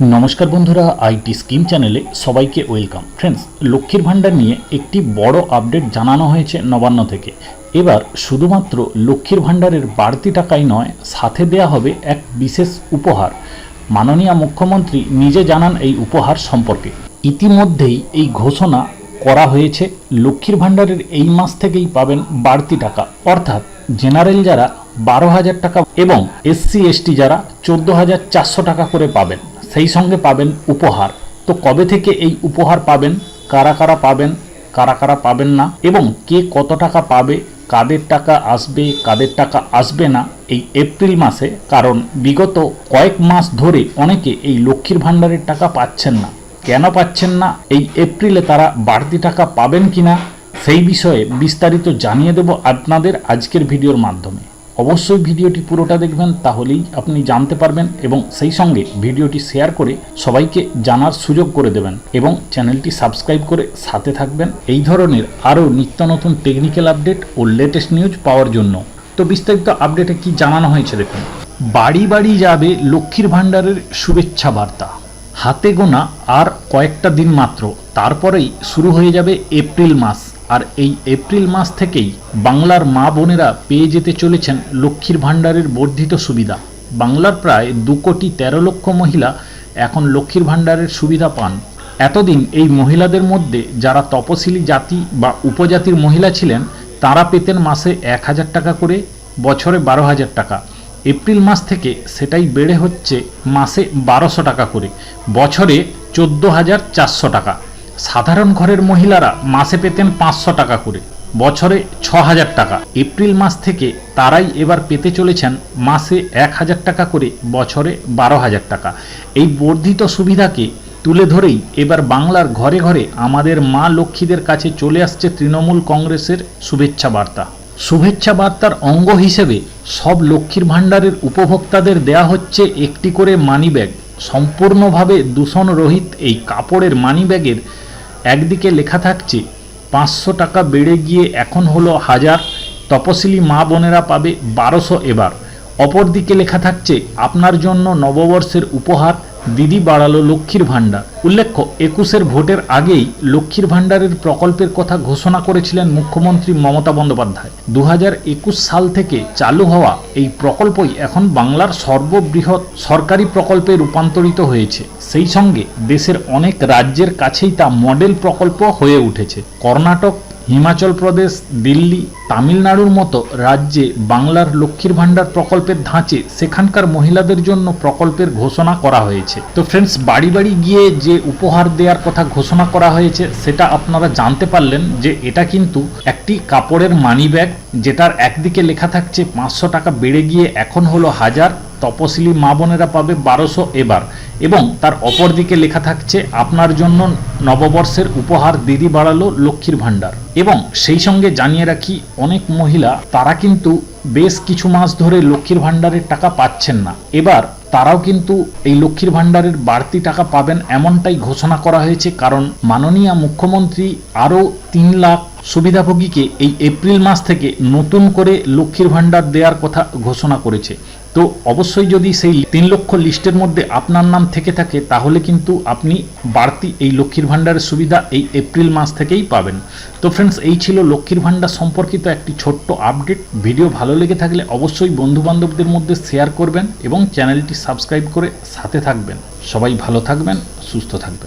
নমস্কার বন্ধুরা, IT scheme চ্যানেলে সবাইকে ওয়েলকাম। ফ্রেন্ডস লক্ষ্মীর ভাণ্ডার নিয়ে একটি বড় আপডেট জানানো হয়েছে নবান্ন থেকে। এবার শুধুমাত্র লক্ষ্মীর ভাণ্ডারের বাড়তি টাকাই নয়, সাথে দেয়া হবে এক বিশেষ উপহার। মাননীয় মুখ্যমন্ত্রী নিজে জানান এই উপহার সম্পর্কে। ইতিমধ্যেই এই ঘোষণা করা হয়েছে, লক্ষ্মীর ভাণ্ডারের এই মাস থেকেই পাবেন বাড়তি টাকা। অর্থাৎ জেনারেল যারা বারো হাজার টাকা এবং এসসি, এসটি যারা চোদ্দ হাজার চারশো টাকা করে পাবেন। সেই সঙ্গে পাবেন উপহার। তো কবে থেকে এই উপহার পাবেন? কারা কারা পাবেন? কারা কারা পাবেন না? এবং কে কত টাকা পাবে? কাদের টাকা আসবে? কাদের টাকা আসবে না? এই এপ্রিল মাসে, কারণ বিগত কয়েক মাস ধরে অনেকে এই লক্ষ্মীর ভাণ্ডারের টাকা পাচ্ছেন না। কেন পাচ্ছেন না? এই এপ্রিলে তারা বাড়তি টাকা পাবেন কিনা? সেই বিষয়ে বিস্তারিত জানিয়ে দেব আপনাদের আজকের ভিডিওর মাধ্যমে। অবশ্যই ভিডিওটি পুরোটা দেখবেন, তাহলেই আপনি জানতে পারবেন এবং সেই সঙ্গে ভিডিওটি শেয়ার করে সবাইকে জানার সুযোগ করে দেবেন এবং চ্যানেলটি সাবস্ক্রাইব করে সাথে থাকবেন। এই ধরনের আরও নিত্য নতুন টেকনিক্যাল আপডেট ও লেটেস্ট নিউজ পাওয়ার জন্য। তো বিস্তারিত আপডেটে কি জানানো হয়েছে দেখুন। বাড়ি বাড়ি যাবে লক্ষ্মীর ভাণ্ডারের শুভেচ্ছা বার্তা। হাতে গোনা আর কয়েকটা দিন মাত্র, তারপরেই শুরু হয়ে যাবে এপ্রিল মাস। আর এই এপ্রিল মাস থেকেই বাংলার মা বোনেরা পেয়ে যেতে চলেছেন লক্ষ্মীর ভাণ্ডারের বর্ধিত সুবিধা। বাংলার প্রায় দু কোটি তেরো লক্ষ মহিলা এখন লক্ষ্মীর ভাণ্ডারের সুবিধা পান। এতদিন এই মহিলাদের মধ্যে যারা তপশিলি জাতি বা উপজাতির মহিলা ছিলেন, তারা পেতেন মাসে এক হাজার টাকা করে, বছরে বারো হাজার টাকা। এপ্রিল মাস থেকে সেটাই বেড়ে হচ্ছে মাসে বারোশো টাকা করে, বছরে চোদ্দ হাজার চারশো টাকা। সাধারণ ঘরের মহিলারা মাসে পেতেন পাঁচশো টাকা করে, বছরে ছ হাজার টাকা। এপ্রিল মাস থেকে তারাই এবার পেতে চলেছেন মাসে এক হাজার টাকা করে, বছরে বারো হাজার টাকা। এই বর্ধিত সুবিধাকে তুলে ধরেই এবার বাংলার ঘরে ঘরে আমাদের মা লক্ষ্মীদের কাছে চলে আসছে তৃণমূল কংগ্রেসের শুভেচ্ছা বার্তা। শুভেচ্ছা বার্তার অঙ্গ হিসেবে সব লক্ষ্মীর ভাণ্ডারের উপভোক্তাদের দেয়া হচ্ছে একটি করে মানি ব্যাগ সম্পূর্ণভাবে দূষণরহিত এই কাপড়ের মানি ব্যাগের একদিকে লেখা থাকছে, পাঁচশো টাকা বেড়ে গিয়ে এখন হলো হাজার, তপশিলি মা বোনেরা পাবে বারোশো এবার। অপরদিকে লেখা থাকছে, আপনার জন্য নববর্ষের উপহার দিদি বাড়ালো লক্ষ্মীর ভাণ্ডার। উল্লেখ্য, একুশের ভোটের আগেই লক্ষ্মীর ভাণ্ডারের প্রকল্পের কথা ঘোষণা করেছিলেন মুখ্যমন্ত্রী মমতা বন্দ্যোপাধ্যায়। দু হাজার একুশ সাল থেকে চালু হওয়া এই প্রকল্পই এখন বাংলার সর্ববৃহৎ সরকারি প্রকল্পে রূপান্তরিত হয়েছে। সেই সঙ্গে দেশের অনেক রাজ্যের কাছেই তা মডেল প্রকল্প হয়ে উঠেছে। কর্ণাটক হিমাচল প্রদেশ, দিল্লি, তামিলনাড়ুর মতো রাজ্যে বাংলার লক্ষ্মীর ভাণ্ডার প্রকল্পের ধাঁচে সেখানকার মহিলাদের জন্য প্রকল্পের ঘোষণা করা হয়েছে। তো ফ্রেন্ডস বাড়ি বাড়ি গিয়ে যে উপহার দেওয়ার কথা ঘোষণা করা হয়েছে, সেটা আপনারা জানতে পারলেন যে এটা কিন্তু একটি কাপড়ের মানি ব্যাগ যেটার একদিকে লেখা থাকছে পাঁচশো টাকা বেড়ে গিয়ে এখন হলো হাজার তপশিলি মা বোনেরা পাবে বারোশো এবার এবং তার অপর দিকে লেখা থাকছে, আপনার জন্য নববর্ষের উপহার দিদি বাড়ালো লক্ষ্মীর ভাণ্ডার। এবং সেই সঙ্গে জানিয়ে রাখি, অনেক মহিলা, তারা কিন্তু বেশ কিছু মাস ধরে লক্ষ্মীর ভাণ্ডারের টাকা পাচ্ছেন না। এবার তারাও কিন্তু এই লক্ষ্মীর ভাণ্ডারের বাড়তি টাকা পাবেন এমনটাই ঘোষণা করা হয়েছে, কারণ মাননীয় মুখ্যমন্ত্রী আরও তিন লাখ সুবিধাভোগীকে এই এপ্রিল মাস থেকে নতুন করে লক্ষ্মীর ভাণ্ডার দেওয়ার কথা ঘোষণা করেছে। তো অবশ্যই যদি সেই তিন লক্ষ লিস্টের মধ্যে আপনার নাম থেকে থাকে, তাহলে কিন্তু আপনি বাড়তি এই লক্ষ্মীর ভাণ্ডারের সুবিধা এই এপ্রিল মাস থেকেই পাবেন। তো ফ্রেন্ডস এই ছিল লক্ষ্মীর ভাণ্ডার সম্পর্কিত একটি ছোট্ট আপডেট। ভিডিও ভালো লেগে থাকলে অবশ্যই বন্ধু বান্ধবদের মধ্যে শেয়ার করবেন এবং চ্যানেলটি সাবস্ক্রাইব করে সাথে থাকবেন। সবাই ভালো থাকবেন, সুস্থ থাকবেন।